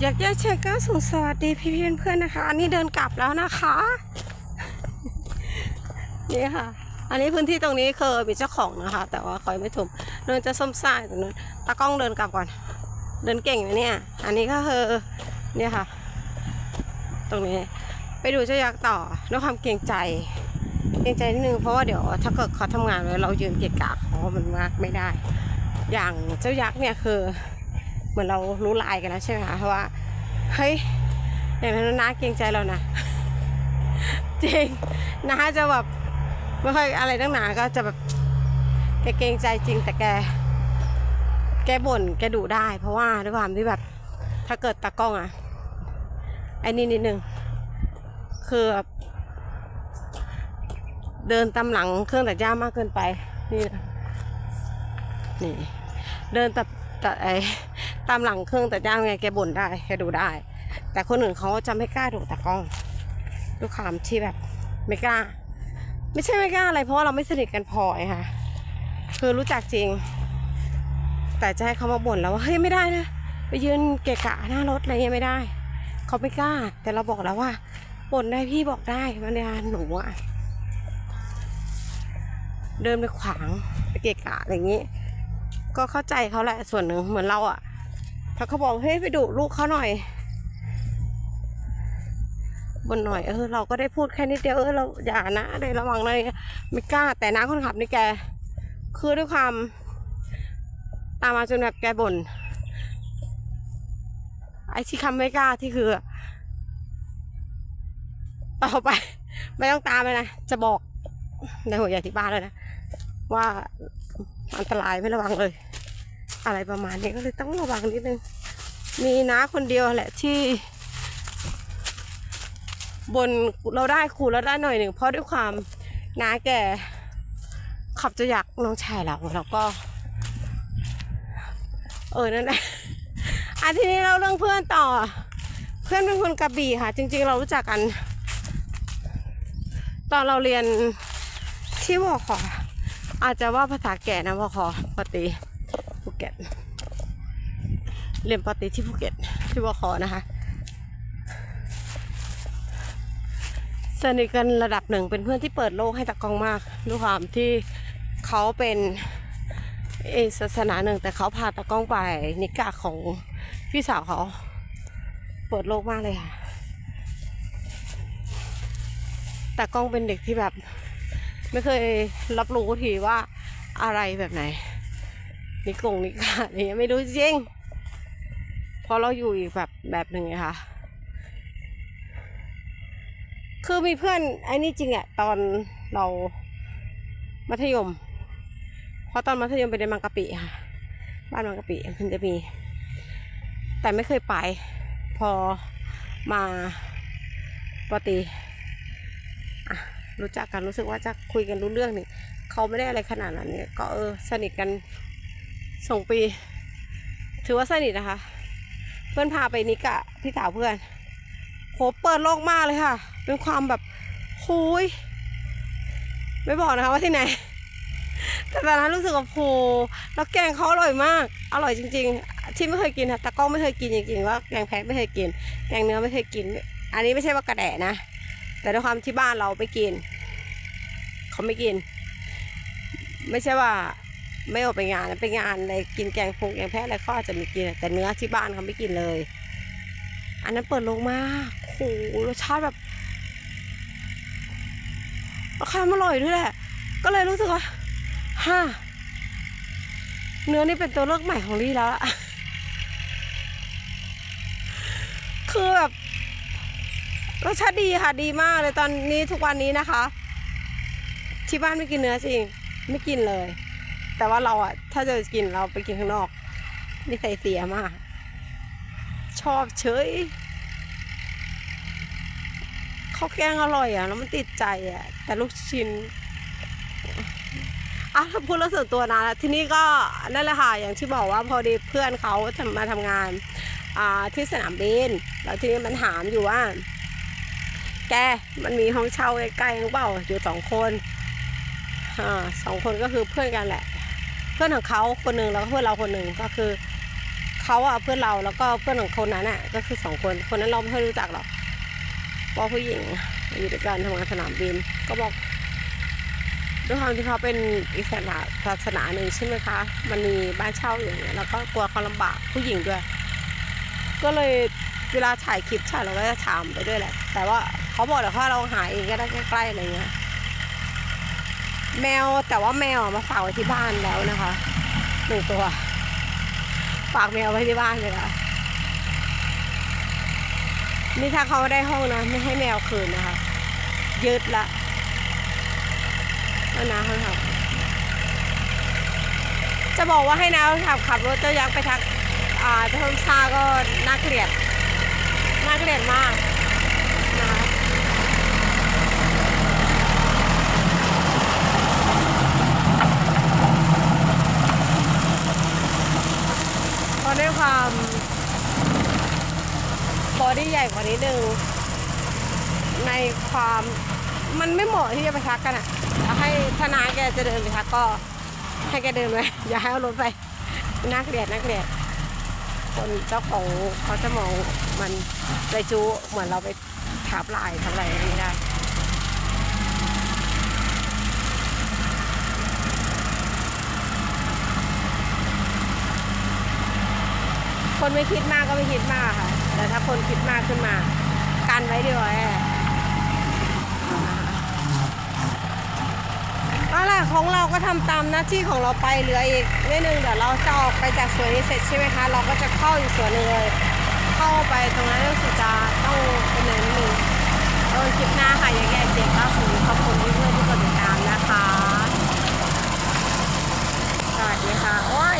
อยากแยกเช็คก็ส่งสวัสดีพี่พี่เพื่อนๆนะคะ อันนี้เดินกลับแล้วนะคะ นี่ค่ะ อันนี้พื้นที่ตรงนี้เคยมีเจ้าของนะคะ แต่ว่าคอยไม่ถูกเดินจะส้มซ่ายตรงนู้นตากล้องเดินกลับก่อน เดินเก่งไหมเนี่ย อันนี้ก็คือเนี่ยค่ะ ตรงนี้ไปดูเจ้ายักษ์ต่อด้วยความเกรงใจเกรงใจนิดนึงเพราะว่าเดี๋ยวถ้าเกิดเขาทำงานไว้เรายืนเกะกะเขามันมากไม่ได้ อย่างเจ้ายักษ์เนี่ยคือ เหมือนเรารู้ลายกันแล้วใช่ไหมคะเพราะว่าเฮ้ยอย่างนั้นน้าเกรงใจเรานะจริงน้าจะแบบไม่ค่อยอะไรตั้งหนาก็จะแบบแกเกรงใจจริงแต่แก แกบ่นแกดุได้ เพราะว่าด้วยความที่แบบ ถ้าเกิดตากล้องอะไอ้นี่นิดนึงคือแบบเดินตามหลังเครื่องตัดหญ้ามากเกินไป นี่ นี่ เดินตัดตัดไอ ตามหลังเครื่องแตัดหญ้าไงแกบ่นได้แกดูได้ แต่คนอื่นเขาจะไม่กล้าดูตากล้องด้วยความที่แบบไม่กล้า ไม่ใช่ไม่กล้าอะไรเพราะเราไม่สนิทกันพอไงค่ะคือรู้จักจริง แต่จะให้เขามาบ่นแล้วว่าเฮ้ยไม่ได้นะไปยืนเกะกะหน้ารถอะไรเงี้ยไม่ได้เขาไม่กล้า แต่เราบอกแล้วว่าบ่นได้พี่บอกได้มันเนี่ยหนูอะเดินไปขวางไปเกะกะอะไรอย่างงี้ ก็เข้าใจเขาแหละส่วนหนึ่งเหมือนเราอะ เขาบอกเฮ้ยไปดุลูกเขาหน่อยบนหน่อยเออเราก็ได้พูดแค่นิดเดียวเออเราอย่านะเลยระวังเลยไม่กล้าแต่น้าคนขับนี่แก คือด้วยความ ตามมาจนแบบแกบ่นไอ้ที่คำไม่กล้าที่คือ ต่อไป ไม่ต้องตามเลยนะ จะบอกในหัวใหญ่ที่บ้านเลยนะ ว่าอันตรายไม่ระวังเลย อะไรประมาณนี้ก็เลยต้องระวังนิดนึง มีน้าคนเดียวแหละที่ บนเราได้ครูเราได้หน่อยหนึ่งเพราะด้วยความน้าแกขับจะอยากน้องชายเราเราก็ เออนั่นแหละอันทีนี้เราเรื่องเพื่อนต่อ เพื่อนเป็นคนกระบี่ค่ะ จริง ๆ เรารู้จักกัน ตอนเราเรียนที่วขออาจจะว่าภาษาแก่นะวขอปตรีภู เก็ตเรียนปตรีที่ภูเก็ตที่วขอนะคะสนิทกันระดับหนึ่งเป็นเพื่อนที่เปิดโลกให้ตะกองมากด้วยความที่เขาเป็นเอศาสนาหนึ่ง แต่เขาพาตะก้องไปนิกาของพี่สาวเขาเปิดโลกมากเลยค่ะต่กล้องเป็นเด็กที่แบบ ไม่เคยรับรู้ทีว่าอะไรแบบไหน นิกงนิกาอะเงี้ยไม่รู้จริงเพราะเราอยู่อีกแบบแบบหนึ่งไงคะคือมีเพื่อนไอ้นี่จริงอะตอนเรามัธยมเพราะตอนมัธยมไปเรียนบางกะปิค่ะ บ้านบางกะปิมันจะมี แต่ไม่เคยไป พอมาปกติรู้จักกันรู้สึกว่าจะคุยกันรู้เรื่องนี่เขาไม่ได้อะไรขนาดนั้นเนี่ยก็เออสนิทกัน ส่งปี ถือว่าสนิทนะคะ เพื่อนพาไปนิกะพี่สาวเพื่อนโหเปิดโลกมากเลยค่ะ เป็นความแบบหุยไม่บอกนะคะว่าที่ไหน แต่ตอนนั้นรู้สึกว่าโหแล้วแกงเขาอร่อยมาก อร่อยจริง ๆ ที่ไม่เคยกินค่ะตะก้องไม่เคยกินจริงๆว่าแกงแพะไม่เคยกิน แกงเนื้อไม่เคยกิน อันนี้ไม่ใช่ว่ากระแดะนะ แต่ด้วยความที่บ้านเราไปกิน เขาไม่กิน ไม่ใช่ว่า ไม่ออกไปงานนะไปงานอะไรกินแกงพงแกงแพะอะไรขาอาจจะมีกินแต่เนื้อที่บ้านเขาไม่กินเลย อันนั้นเปิดลงมากโหรสชาติแบบราคามันอร่อยด้วยแหละ ก็เลยรู้สึกว่าฮ่าเนื้อนี่เป็นตัวเลือกใหม่ของลี่แล้วอะคือแบบรสชาติดีค่ะดีมากเลยตอนนี้ทุกวันนี้นะคะ ที่บ้านไม่กินเนื้อจริง ไม่กินเลย แต่ว่าเราอะถ้าจะกินเราไปกินข้างนอกนี่ใส่เสียมาก ชอบเฉยข้าวแกงอร่อยอะแล้วมันติดใจอะแต่ลูกชิ้นอะถ้าพูดเรื่องส่วนตัวนะ ที่นี่ก็นั่นแหละค่ะ อย่างที่บอกว่าพอดีเพื่อนเขาทำมาทำงานอ่าที่สนามบิน แล้วทีนี้มันถามอยู่ว่า แก มันมีห้องเช่าใกล้ๆหรือเปล่า อยู่สองคน อ่าสองคนก็คือเพื่อนกันแหละ เพื่อนของเขาคนหนึ่งแล้วก็เพื่อนเราคนหนึ่งก็คือเขาอะเพื่อนเราแล้วก็เพื่อนของคนนั้นอะก็คือสองคนคนนั้นเราไม่ค่อยรู้จักหรอกเพราะผู้หญิงอยู่ด้วยกันทำงานสนามบิน ก็บอกด้วยความที่เขาเป็นอิสระศาสนาหนึ่งใช่ไหมคะ มันมีบ้านเช่าอย่างเงี้ยแล้วก็กลัวเขาลำบากผู้หญิงด้วย ก็เลยเวลาถ่ายคลิปถ่ายเราก็จะถามไปด้วยแหละ แต่ว่าเขาบอกเดี๋ยวเขาเราหาเองก็ได้ใกล้ๆอะไรเงี้ย แมวแต่ว่าแมวมาฝากไว้ที่บ้านแล้วนะคะหนึ่งตัว ฝากแมวไว้ที่บ้านเลยค่ะนี่ถ้าเขาได้ห้องนะไม่ให้แมวคืนนะคะยึดละแล้วนะเขาขับจะบอกว่าให้นะขับขับรถเจ้ายักษ์ไปทักอ่าเจ้าทมชาก็น่าเกลียดน่าเกลียดมากนะคะเพราะด้วยความบอดี้ให ญ่กว่านิดนึงในความมันไม่เหมาะที่จะไปทักกันอะให้ทนายแกจะเดินไปทักก็ ให้แกเดินไปอย่าให้เอารถไปน่าเกลียดน่าเกลียดคนเจ้าของเขาจะมองมันใจจูเหมือนเราไปทับลายทำอะไรไม่ได้คนไม่คิดมากก็ไม่คิดมากค่ะ คนคิดมากขึ้นมา กันไว้ดีกว่าแอ่เอาล่ะของเราก็ทำตามหน้าที่ของเราไปเหลืออีกนิดนึงเดี๋ยวเราจะออกไปจากสวนนี้เสร็จใช่ไหมคะ เราก็จะเข้าอีกสวนหนึงเลยเข้าไปตรงนั้นรู้สึกจะต้องเป็นเนินนิดนึงเออคลิปหน้าค่ะยังไงเจ็ดเก้าศูนย์ขอบคุณเพื่อนที่กดติดตามนะคะสวัสดีค่ะโอ้